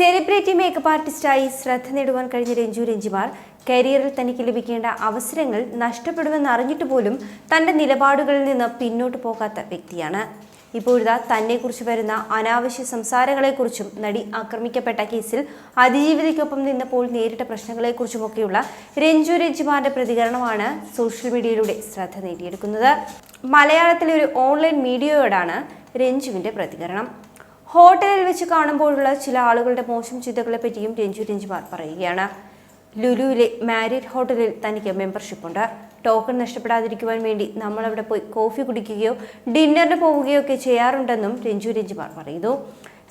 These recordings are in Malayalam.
സെലിബ്രിറ്റി മേക്കപ്പ് ആർട്ടിസ്റ്റായി ശ്രദ്ധ നേടുവാൻ കഴിഞ്ഞ രഞ്ജു രഞ്ജിമാർ കരിയറിൽ തനിക്ക് ലഭിക്കേണ്ട അവസരങ്ങൾ നഷ്ടപ്പെടുമെന്ന് അറിഞ്ഞിട്ട് പോലും തന്റെ നിലപാടുകളിൽ നിന്ന് പിന്നോട്ട് പോകാത്ത വ്യക്തിയാണ്. ഇപ്പോഴിതാ തന്നെക്കുറിച്ച് വരുന്ന അനാവശ്യ സംസാരങ്ങളെക്കുറിച്ചും നടി ആക്രമിക്കപ്പെട്ട കേസിൽ അതിജീവിതയ്ക്കൊപ്പം നിന്നപ്പോൾ നേരിട്ട പ്രശ്നങ്ങളെക്കുറിച്ചുമൊക്കെയുള്ള രഞ്ജു രഞ്ജിമാരുടെ പ്രതികരണമാണ് സോഷ്യൽ മീഡിയയിലൂടെ ശ്രദ്ധ നേടിയെടുക്കുന്നത്. മലയാളത്തിലെ ഒരു ഓൺലൈൻ മീഡിയയോടാണ് രഞ്ജുവിന്റെ പ്രതികരണം. ഹോട്ടലിൽ വെച്ച് കാണുമ്പോഴുള്ള ചില ആളുകളുടെ മോശം ചിന്തകളെ പറ്റിയും രഞ്ജു രഞ്ജുമാർ പറയുകയാണ്. ലുലുവിലെ മാരിഡ് ഹോട്ടലിൽ തനിക്ക് മെമ്പർഷിപ്പ് ഉണ്ട്. ടോക്കൺ നഷ്ടപ്പെടാതിരിക്കുവാൻ വേണ്ടി നമ്മൾ അവിടെ പോയി കോഫി കുടിക്കുകയോ ഡിന്നറിന് പോവുകയോ ഒക്കെ ചെയ്യാറുണ്ടെന്നും രഞ്ജു രഞ്ജുമാർ പറയുന്നു.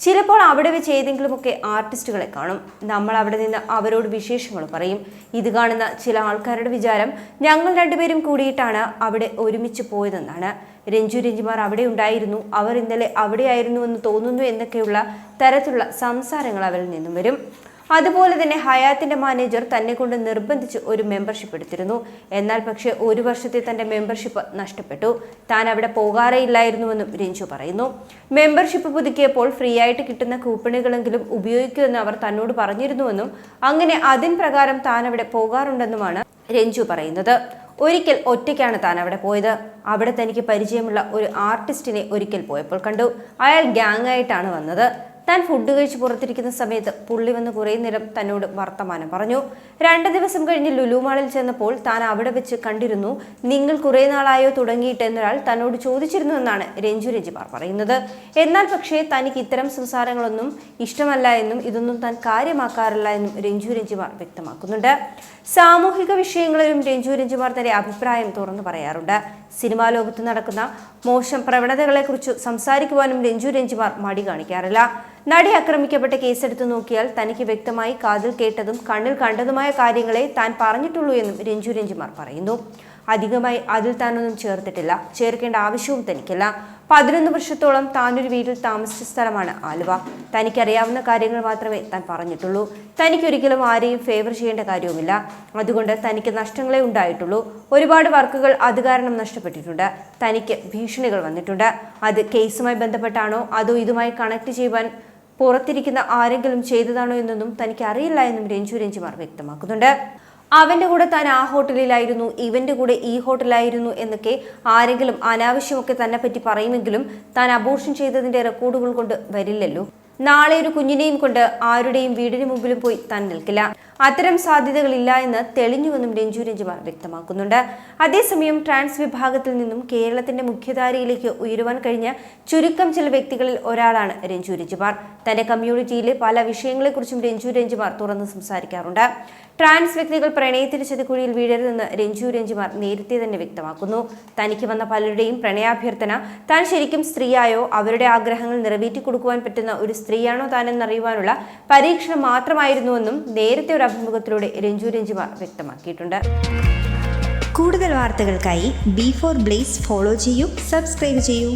ചിലപ്പോൾ അവിടെ വെച്ച് ഏതെങ്കിലുമൊക്കെ ആർട്ടിസ്റ്റുകളെ കാണും. നമ്മൾ അവിടെ നിന്ന് അവരോട് വിശേഷങ്ങൾ പറയും. ഇത് കാണുന്ന ചില ആൾക്കാരുടെ വിചാരം ഞങ്ങൾ രണ്ടുപേരും കൂടിയിട്ടാണ് അവിടെ ഒരുമിച്ച് പോയതെന്നാണ്. രഞ്ജു രഞ്ജിമാർ അവിടെ ഉണ്ടായിരുന്നു. അവർ ഇന്നലെ അവിടെയായിരുന്നു എന്ന് തോന്നുന്നു എന്നൊക്കെയുള്ള തരത്തിലുള്ള സംസാരങ്ങൾ അവരിൽ നിന്നും വരും. അതുപോലെ തന്നെ ഹയാത്തിന്റെ മാനേജർ തന്നെ കൊണ്ട് നിർബന്ധിച്ച് ഒരു മെമ്പർഷിപ്പ് എടുത്തിരുന്നു. എന്നാൽ പക്ഷേ ഒരു വർഷത്തെ തന്റെ മെമ്പർഷിപ്പ് നഷ്ടപ്പെട്ടു. താൻ അവിടെ പോകാറേ ഇല്ലായിരുന്നുവെന്നും രഞ്ജു പറയുന്നു. മെമ്പർഷിപ്പ് പുതുക്കിയപ്പോൾ ഫ്രീ ആയിട്ട് കിട്ടുന്ന കൂപ്പണുകളെങ്കിലും ഉപയോഗിക്കുമെന്ന് അവർ തന്നോട് പറഞ്ഞിരുന്നുവെന്നും അങ്ങനെ അതിൻ പ്രകാരം താൻ അവിടെ പോകാറുണ്ടെന്നുമാണ് രഞ്ജു പറയുന്നത്. ഒരിക്കൽ ഒറ്റയ്ക്കാണ് താൻ അവിടെ പോയത്. അവിടെ തനിക്ക് പരിചയമുള്ള ഒരു ആർട്ടിസ്റ്റിനെ ഒരിക്കൽ പോയപ്പോൾ കണ്ടു. അയാൾ ഗ്യാങ് ആയിട്ടാണ് വന്നത്. താൻ ഫുഡ് കഴിച്ച് പുറത്തിരിക്കുന്ന സമയത്ത് പുള്ളി വന്ന് കുറേ നേരം തന്നോട് വർത്തമാനം പറഞ്ഞു. രണ്ട് ദിവസം കഴിഞ്ഞ് ലുലുമാളിൽ ചെന്നപ്പോൾ താൻ അവിടെ വെച്ച് കണ്ടിരുന്നു നിങ്ങൾ കുറേ നാളായോ തുടങ്ങിയിട്ട് എന്നൊരാൾ തന്നോട് ചോദിച്ചിരുന്നു എന്നാണ് രഞ്ജു രഞ്ജിമാർ പറയുന്നത്. എന്നാൽ പക്ഷേ തനിക്ക് ഇത്തരം സംസാരങ്ങളൊന്നും ഇഷ്ടമല്ല എന്നും ഇതൊന്നും താൻ കാര്യമാക്കാറില്ല എന്നും രഞ്ജു രഞ്ജിമാർ വ്യക്തമാക്കുന്നുണ്ട്. സാമൂഹിക വിഷയങ്ങളിലും രഞ്ജു രഞ്ജിമാർ തന്റെ അഭിപ്രായം തുറന്നു പറയാറുണ്ട്. സിനിമാ ലോകത്ത് നടക്കുന്ന മോശം പ്രവണതകളെക്കുറിച്ച് സംസാരിക്കുവാനും രഞ്ജു രഞ്ജിമാർ മടി കാണിക്കാറില്ല. നടി ആക്രമിക്കപ്പെട്ട കേസെടുത്ത് നോക്കിയാൽ തനിക്ക് വ്യക്തമായി കാതിൽ കേട്ടതും കണ്ണിൽ കണ്ടതുമായ കാര്യങ്ങളെ താൻ പറഞ്ഞിട്ടുള്ളൂ എന്നും രഞ്ജു രഞ്ജിമാർ പറയുന്നു. അധികമായി അതിൽ താനൊന്നും ചേർത്തിട്ടില്ല. ചേർക്കേണ്ട ആവശ്യവും തനിക്കില്ല. പതിനൊന്ന് വർഷത്തോളം താനൊരു വീട്ടിൽ താമസിച്ച സ്ഥലമാണ് ആലുവ. തനിക്കറിയാവുന്ന കാര്യങ്ങൾ മാത്രമേ താൻ പറഞ്ഞിട്ടുള്ളൂ. തനിക്കൊരിക്കലും ആരെയും ഫേവർ ചെയ്യേണ്ട കാര്യവുമില്ല. അതുകൊണ്ട് തനിക്ക് നഷ്ടങ്ങളെ ഉണ്ടായിട്ടുള്ളൂ. ഒരുപാട് വർക്കുകൾ അത് കാരണം നഷ്ടപ്പെട്ടിട്ടുണ്ട്. തനിക്ക് ഭീഷണികൾ വന്നിട്ടുണ്ട്. അത് കേസുമായി ബന്ധപ്പെട്ടാണോ? അതോ ഇതുമായി കണക്ട് ചെയ്യുവാൻ പുറത്തിരിക്കുന്ന ആരെങ്കിലും ചെയ്തതാണോ എന്നൊന്നും തനിക്ക് അറിയില്ല എന്നും രഞ്ജു രഞ്ജിമാർ വ്യക്തമാക്കുന്നുണ്ട്. അവന്റെ കൂടെ താൻ ആ ഹോട്ടലിലായിരുന്നു ഇവന്റെ കൂടെ ഈ ഹോട്ടലായിരുന്നു എന്നൊക്കെ ആരെങ്കിലും അനാവശ്യമൊക്കെ തന്നെ പറ്റി പറയുമെങ്കിലും താൻ അബോർഷൻ ചെയ്തതിന്റെ റെക്കോർഡുകൾ കൊണ്ട് വരില്ലല്ലോ. നാളെ ഒരു കുഞ്ഞിനെയും കൊണ്ട് ആരുടെയും വീടിന് മുമ്പിലും പോയി താൻ നിൽക്കില്ല. അത്തരം സാധ്യതകളില്ല എന്ന് തെളിഞ്ഞുവെന്നും രഞ്ജു രഞ്ജിമാർ വ്യക്തമാക്കുന്നുണ്ട്. അതേസമയം ട്രാൻസ് വിഭാഗത്തിൽ നിന്നും കേരളത്തിന്റെ മുഖ്യധാരയിലേക്ക് ഉയരുവാൻ കഴിഞ്ഞ ചുരുക്കം ചില വ്യക്തികളിൽ ഒരാളാണ് രഞ്ജു രഞ്ജിമാർ. തന്റെ കമ്മ്യൂണിറ്റിയിലെ പല വിഷയങ്ങളെക്കുറിച്ചും രഞ്ജു രഞ്ജിമാർ തുറന്ന് സംസാരിക്കാറുണ്ട്. ട്രാൻസ് വ്യക്തികൾ പ്രണയത്തിന് ചതിക്കുഴിയിൽ വീഴരുതെന്ന് രഞ്ജു രഞ്ജിമാർ നേരത്തെ തന്നെ വ്യക്തമാക്കുന്നു. തനിക്ക് വന്ന പലരുടെയും പ്രണയാഭ്യർത്ഥന താൻ ശരിക്കും സ്ത്രീയായോ? അവരുടെ ആഗ്രഹങ്ങൾ നിറവേറ്റി കൊടുക്കുവാൻ പറ്റുന്ന ഒരു സ്ത്രീയാണോ താനെന്നറിയുവാനുള്ള പരീക്ഷണം മാത്രമായിരുന്നുവെന്നും നേരത്തെ ഒരു അഭിമുഖത്തിലൂടെ രഞ്ജു രഞ്ജിമാർ വ്യക്തമാക്കിയിട്ടുണ്ട്. കൂടുതൽ വാർത്തകൾക്കായി ബി ഫോർ ബ്ലേസ് ഫോളോ ചെയ്യൂ സബ്സ്ക്രൈബ് ചെയ്യൂ.